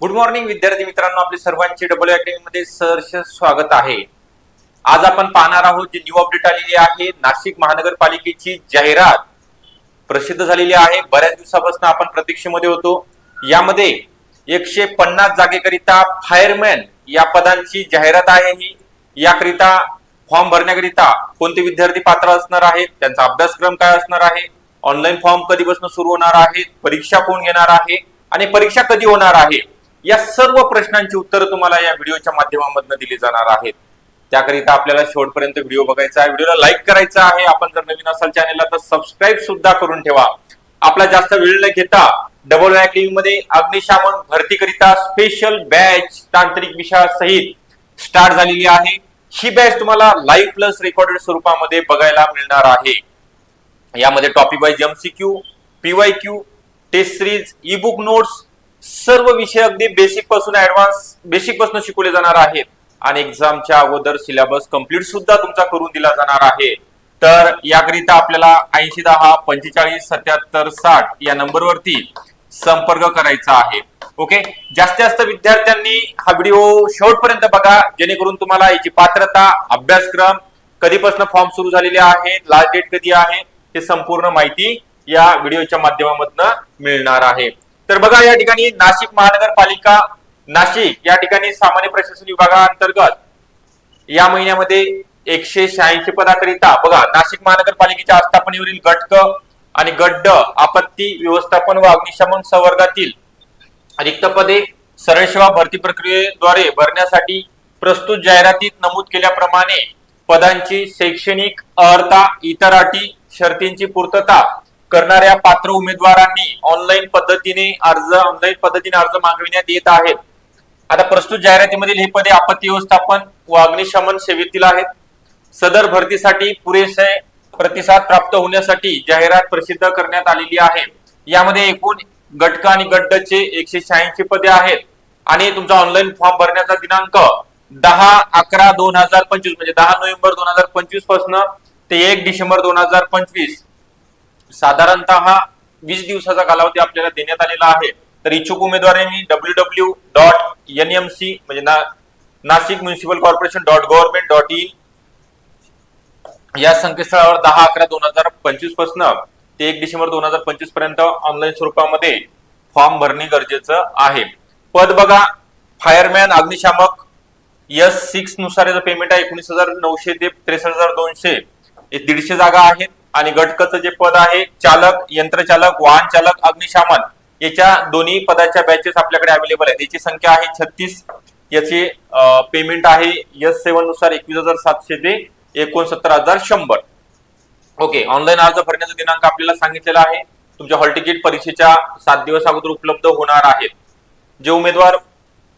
Good morning विद्यार्थी मित्रांनो. आपले सर्वांचे डबल अकॅडमी मध्ये सहर्ष स्वागत आहे. आज आपण पाहणार आहोत जी न्यू अपडेट आलेली आहे नाशिक महानगरपालिकेची जाहिरात प्रसिद्ध झालेली आहे. बऱ्याच दिवसापासून आपण प्रतीक्षेमध्ये होतो. यामध्ये एकशे पन्नास जागेकरिता फायरमॅन या पदांची जाहिरात आहे ही. याकरिता फॉर्म भरण्याकरिता कोणते विद्यार्थी पात्र असणार आहेत त्यांचा अभ्यासक्रम काय असणार आहे ऑनलाईन फॉर्म कधीपासून सुरू होणार आहे परीक्षा कोण घेणार आहे आणि परीक्षा कधी होणार आहे? या सर्व प्रश्नांची उत्तरं तुम्हाला या व्हिडिओच्या माध्यमामधून दिली जाणार आहेत. त्याकरिता आपल्याला शेवटपर्यंत व्हिडिओ बघायचा आहे. व्हिडिओला लाईक करायचा आहे. आपण जर नवीन असाल चॅनेलला तर सबस्क्राईब सुद्धा करून ठेवा. आपला जास्त वेळ न घेता डबल अकॅडमी मध्ये अग्निशामन भरतीकरिता स्पेशल बॅच तांत्रिक विषयासहित स्टार्ट झालेली आहे. ही बॅच तुम्हाला लाईव्ह प्लस रेकॉर्डेड स्वरूपामध्ये बघायला मिळणार आहे. यामध्ये topic wise MCQ PY Q test series e book notes सर्व विषय अगदी बेसिकपासून ऍडव्हान्स बेसिकपासून शिकवले जाणार आहेत. आणि एक्झामच्या अगोदर सिलेबस कंप्लीट सुद्धा तुमचा करून दिला जाणार आहे. तर याकरिता आपल्याला ऐंशी दहा पंचेचाळीस सत्याहत्तर साठ या नंबरवरती संपर्क करायचा आहे. ओके? जास्तीत जास्त विद्यार्थ्यांनी हा व्हिडिओ शेवटपर्यंत बघा. जेणेकरून तुम्हाला याची पात्रता अभ्यासक्रम कधीपासून फॉर्म सुरू झालेले आहे लास्ट डेट कधी आहे हे संपूर्ण माहिती या व्हिडिओच्या माध्यमामधून मिळणार आहे. तर बघा या ठिकाणी नाशिक महानगरपालिका नाशिक या ठिकाणी सामान्य प्रशासन विभागाअंतर्गत या महिन्यामध्ये एकशे शहाऐंशी पदाकरिता बघा नाशिक महानगरपालिकेच्या आस्थापनेवरील गटक आणि गड्ड आपत्ती व्यवस्थापन व अग्निशमन संवर्गातील रिक्त पदे सरळसेवा भरती प्रक्रियेद्वारे भरण्यासाठी प्रस्तुत जाहिरातीत नमूद केल्याप्रमाणे पदांची शैक्षणिक अर्हता इतर अटी शर्तींची पूर्तता करणाऱ्या पात्र उमेदवारांनी ऑनलाईन पद्धतीने अर्ज ऑनलाईन पद्धतीने अर्ज मागविण्यात येत आहेत. आता प्रस्तुत जाहिरातीमधील ही पदे आपत्ती व्यवस्थापन व अग्निशमन सेवेतील आहेत. सदर भरतीसाठी पुरेसे प्रतिसाद प्राप्त होण्यासाठी जाहिरात प्रसिद्ध करण्यात आलेली आहे. यामध्ये एकूण गटक आणि गड्डचे एकशे शहाऐंशी पदे आहेत. आणि तुमचा ऑनलाईन फॉर्म भरण्याचा दिनांक दहा अकरा दोन हजार पंचवीस म्हणजे दहा नोव्हेंबर दोन हजार पंचवीसपासून ते एक डिसेंबर दोन हजार पंचवीस साधारणतः वीस दिवसाचा कालावधी आपल्याला देण्यात आलेला आहे. तर इच्छुक उमेदवारांनी W W dot N M C म्हणजे ना Nashik municipal corporation dot government dot in या संकेतस्थळावर दहा अकरा दोन हजार पंचवीसपासून ते एक डिसेंबर दोन हजार पंचवीसपर्यंत ऑनलाईन स्वरूपामध्ये फॉर्म भरणे गरजेचं आहे. पद बघा फायरमॅन अग्निशामक एस सिक्सनुसार याचं पेमेंट आहे. एकोणीस हजार नऊशे ते त्रेसष्ट हजार दोनशे. दीडशे जागा आहेत. आणि गटकचं जे पद आहे चालक यंत्रचालक वाहन चालक अग्निशामन याच्या दोन्ही पदाच्या बॅचेस आपल्याकडे अवेलेबल आहेत. याची संख्या आहे छत्तीस. याचे पेमेंट आहे एस सेवननुसार एकवीस हजार सातशे ते एकोणसत्तर हजार शंभर. ओके ऑनलाईन अर्ज भरण्याचा दिनांक आपल्याला सांगितलेला आहे. तुमच्या हॉल तिकीट परीक्षेच्या सात दिवस अगोदर उपलब्ध होणार आहेत. जे उमेदवार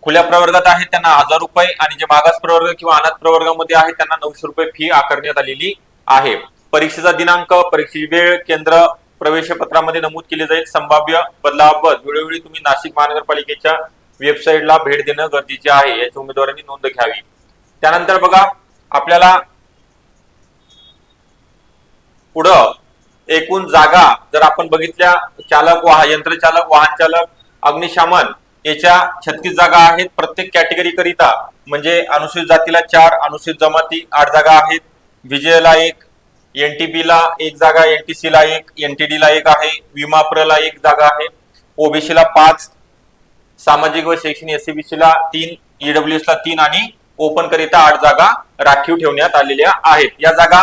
खुल्या प्रवर्गात आहेत त्यांना हजार रुपये आणि जे मागास प्रवर्ग किंवा अनाथ प्रवर्गामध्ये आहेत त्यांना नऊशे रुपये फी आकारण्यात आलेली आहे. परीक्षेचा दिनांक परीक्षेची वेळ केंद्र प्रवेश पत्रामध्ये नमूद केले जाईल. संभाव्य बदलाबाबत वेळोवेळी तुम्ही नाशिक महानगरपालिकेच्या वेबसाईटला भेट देणं गरजेचे आहे. याची उमेदवारांनी नोंद घ्यावी. त्यानंतर बघा आपल्याला पुढं एकूण जागा जर आपण बघितल्या चालक वाहन यंत्रचालक वाहन चालक अग्निशमन याच्या छत्तीस जागा आहेत. प्रत्येक कॅटेगरी करिता म्हणजे अनुसूचित जातीला चार अनुसूचित जमाती आठ जागा आहेत. विजयला एक एनटीपीला एक जागा एनटीसी ला एक एनटीडी ला एक आहे विमाप्रला एक जागा आहे. ओबीसीला पाच सामाजिक व शैक्षणिक एससीबीसी ला तीन ईडब्ल्यूएसला तीन आणि ओपन करिता आठ जागा राखीव ठेवण्यात आलेल्या आहेत. या जागा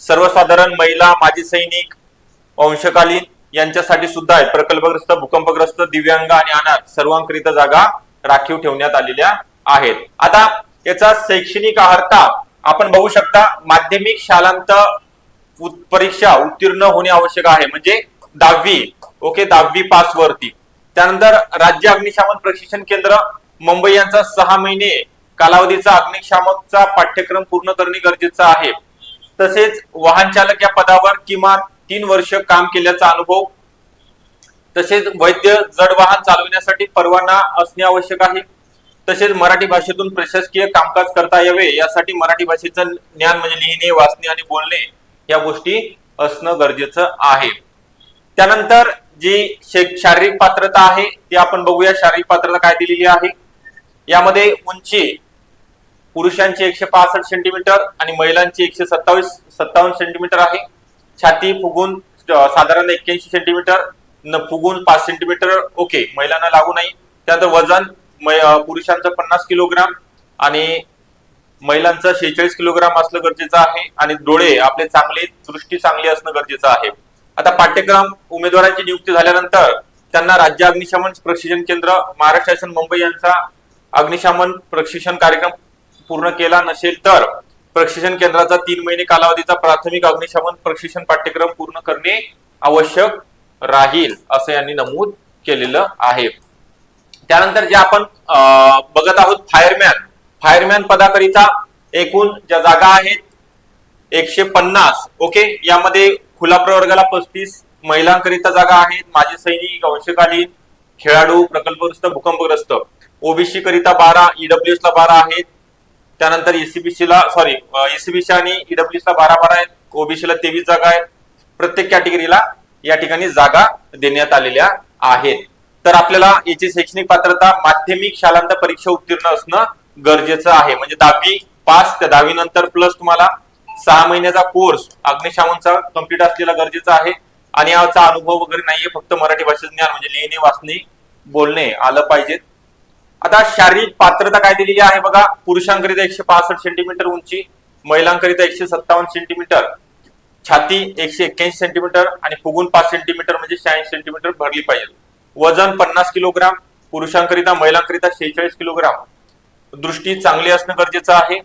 सर्वसाधारण महिला माजी सैनिक अंशकालीन यांच्यासाठी सुद्धा आहेत. प्रकल्पग्रस्त भूकंपग्रस्त दिव्यांग आणि अनाथ सर्वांकरिता जागा राखीव ठेवण्यात आलेल्या आहेत. आता याचा शैक्षणिक अर्हता आपण बघू शकता. माध्यमिक शालांत परीक्षा उत्तीर्ण होणे आवश्यक आहे. म्हणजे दहावी ओके दहावी पास वरती. त्यानंतर राज्य अग्निशामन प्रशिक्षण केंद्र मुंबई यांचा सहा महिने कालावधीचा अग्निशामकचा पाठ्यक्रम पूर्ण करणे गरजेचं आहे. तसेच वाहन चालक या पदावर किमान तीन वर्ष काम केल्याचा अनुभव. तसेच वैद्य जड वाहन चालविण्यासाठी परवाना असणे आवश्यक आहे. तसेच मराठी भाषेतून प्रशासकीय कामकाज करता यावे यासाठी मराठी भाषेचं ज्ञान म्हणजे लिहिणे वाचणे आणि बोलणे या गोष्टी असणं गरजेचं आहे. त्यानंतर जी शे- शारीरिक पात्रता आहे ती आपण बघूया. शारीरिक पात्रता काय दिलेली आहे? यामध्ये उंची पुरुषांची एकशे पासष्ट सेंटीमीटर आणि महिलांची एकशे सत्तावीस सत्तावन्न सेंटीमीटर आहे. छाती फुगून साधारण एक्क्याऐंशी सेंटीमीटर न फुगून पाच सेंटीमीटर ओके महिलांना लागू नाही. त्यानंतर वजन मै- पुरुषांचं पन्नास किलोग्राम आणि महिलांचा शेहेचाळीस किलोग्राम असणं गरजेचं आहे आणि डोळे आपले चांगले दृष्टी चांगली असणं गरजेचं आहे. आता पाठ्यक्रम उमेदवारांची नियुक्ती झाल्यानंतर त्यांना राज्य अग्निशमन प्रशिक्षण केंद्र महाराष्ट्र शासन मुंबई यांचा अग्निशमन प्रशिक्षण कार्यक्रम पूर्ण केला नसेल तर प्रशिक्षण केंद्राचा तीन महिने कालावधीचा प्राथमिक अग्निशमन प्रशिक्षण पाठ्यक्रम पूर्ण करणे आवश्यक राहील असं यांनी नमूद केलेलं आहे. त्यानंतर जे आपण बघत आहोत फायरमॅन फायरमॅन पदाकरिता एकूण ज्या जागा आहेत एकशे पन्नास ओके? यामध्ये खुला प्रवर्गाला पस्तीस महिलांकरिता जागा आहेत. माजी सैनिक अंशकालीन खेळाडू प्रकल्पग्रस्त भूकंपग्रस्त. ओबीसी करिता बारा ईडब्ल्यूएस ला बारा आहेत. त्यानंतर एसीबीसी ला सॉरी एसीबीसी आणि ईडब्ल्यूएस ला बारा बारा आहेत. ओबीसी ला तेवीस जागा आहेत. प्रत्येक कॅटेगरीला या ठिकाणी जागा देण्यात आलेल्या आहेत. तर आपल्याला याची शैक्षणिक पात्रता माध्यमिक शालांत परीक्षा उत्तीर्ण असणं गरजेचं आहे. म्हणजे दहावी पास त्या दहावी नंतर प्लस तुम्हाला सहा महिन्याचा कोर्स अग्निशामनचा कंप्लीट असलेला गरजेचा आहे. आणि याचा अनुभव वगैरे नाहीये फक्त मराठी भाषेचं ज्ञान म्हणजे लिहिणे वाचणे बोलणे आलं पाहिजे. आता शारीरिक पात्रता काय दिलेली आहे बघा. पुरुषांकरिता एकशे पासष्ट सेंटीमीटर उंची महिलांकरिता एकशे सत्तावन्न सेंटीमीटर छाती एकशे एक्क्याऐंशी सेंटीमीटर आणि फुगून पाच सेंटीमीटर म्हणजे शहाऐंशी सेंटीमीटर भरली पाहिजे. वजन पन्नास किलोग्राम पुरुषांकरिता महिलांकरिता शेहेचाळीस किलोग्राम दृष्टी चांगली असणं गरजेचं आहे.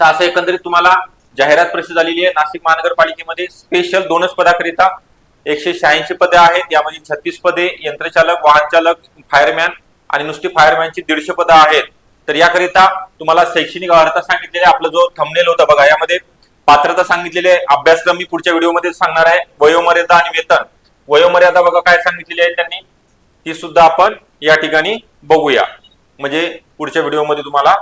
तर असं एकंदरीत तुम्हाला जाहिरात प्रसिद्ध झालेली आहे. नाशिक महानगरपालिकेमध्ये स्पेशल दोनच पदाकरिता एकशे शहाऐंशी पदे आहेत. यामध्ये छत्तीस पदे यंत्रचालक वाहनचालक फायरमॅन आणि नुसती फायरमॅनची दीडशे पदं आहेत. तर याकरिता तुम्हाला शैक्षणिक अर्हता सांगितलेले आपला जो थंबनेल होता बघा यामध्ये पात्रता सांगितलेली आहे. अभ्यासक्रम मी पुढच्या व्हिडिओमध्ये सांगणार आहे. वयोमर्यादा आणि वेतन. वयोमर्यादा बघा काय सांगितलेली आहे त्यांनी. ती सुद्धा आपण या ठिकाणी बघूया. म्हणजे पुढच्या व्हिडिओमध्ये तुम्हाला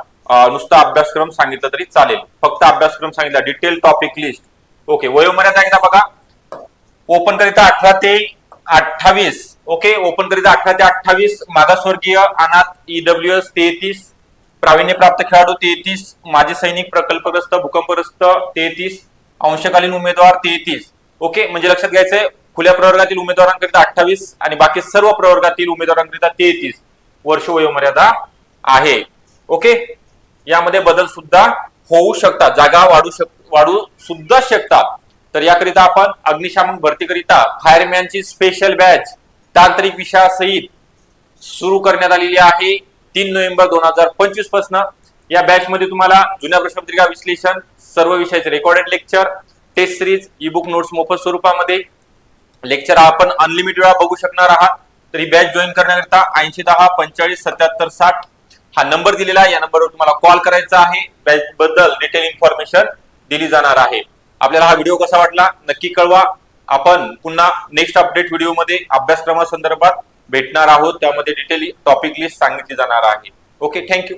नुसता अभ्यासक्रम सांगितला तरी चालेल. फक्त अभ्यासक्रम सांगितला डिटेल टॉपिक लिस्ट ओके वयोमर्यादा एकदा बघा. ओपन करिता अठरा ते अठ्ठावीस. ओके ओपन करिता अठरा ते अठ्ठावीस. मागासवर्गीय अनाथ ईडब्ल्यू एस तेहतीस. प्राविण्यप्राप्त खेळाडू तेहतीस. माजी सैनिक प्रकल्पग्रस्त भूकंपग्रस्त तेहतीस. अंशकालीन उमेदवार तेहतीस. ओके म्हणजे लक्षात घ्यायचंय खुल्या प्रवर्गातील उमेदवारांकरिता अठ्ठावीस आणि बाकी सर्व प्रवर्गातील उमेदवारांकरिता तेहतीस. वर्ष वयोमर्यादा आहे. ओके यामध्ये बदल सुद्धा होऊ शकतात. जागा वाढू शक वाढू सुद्धा शकतात. तर याकरिता आपण अग्निशामक भरतीकरिता फायरमॅनची स्पेशल बॅच तांत्रिक विषयासहित सुरू करण्यात आलेली आहे. तीन नोव्हेंबर दोन हजार पंचवीसपासून. या बॅच मध्ये तुम्हाला जुन्या प्रश्नपत्रिका विश्लेषण सर्व विषयाचे recorded lecture test series e book notes मोफत स्वरूपामध्ये. लेक्चर आपण अनलिमिटेड वेळा बघू शकणार आहात. तर ही बॅच जॉईन करण्याकरिता ऐंशी दहा पंचेचाळीस सत्याहत्तर साठ हा नंबर दिलेला आहे. या नंबरवर तुम्हाला कॉल करायचा आहे. बॅच बद्दल डिटेल इन्फॉर्मेशन दिली जाणार आहे. आपल्याला हा व्हिडिओ कसा वाटला? नक्की कळवा. आपण पुन्हा नेक्स्ट अपडेट व्हिडिओमध्ये अभ्यासक्रमासंदर्भात भेटणार आहोत. त्यामध्ये डिटेल टॉपिक लिस्ट सांगितली जाणार आहे. Okay thank you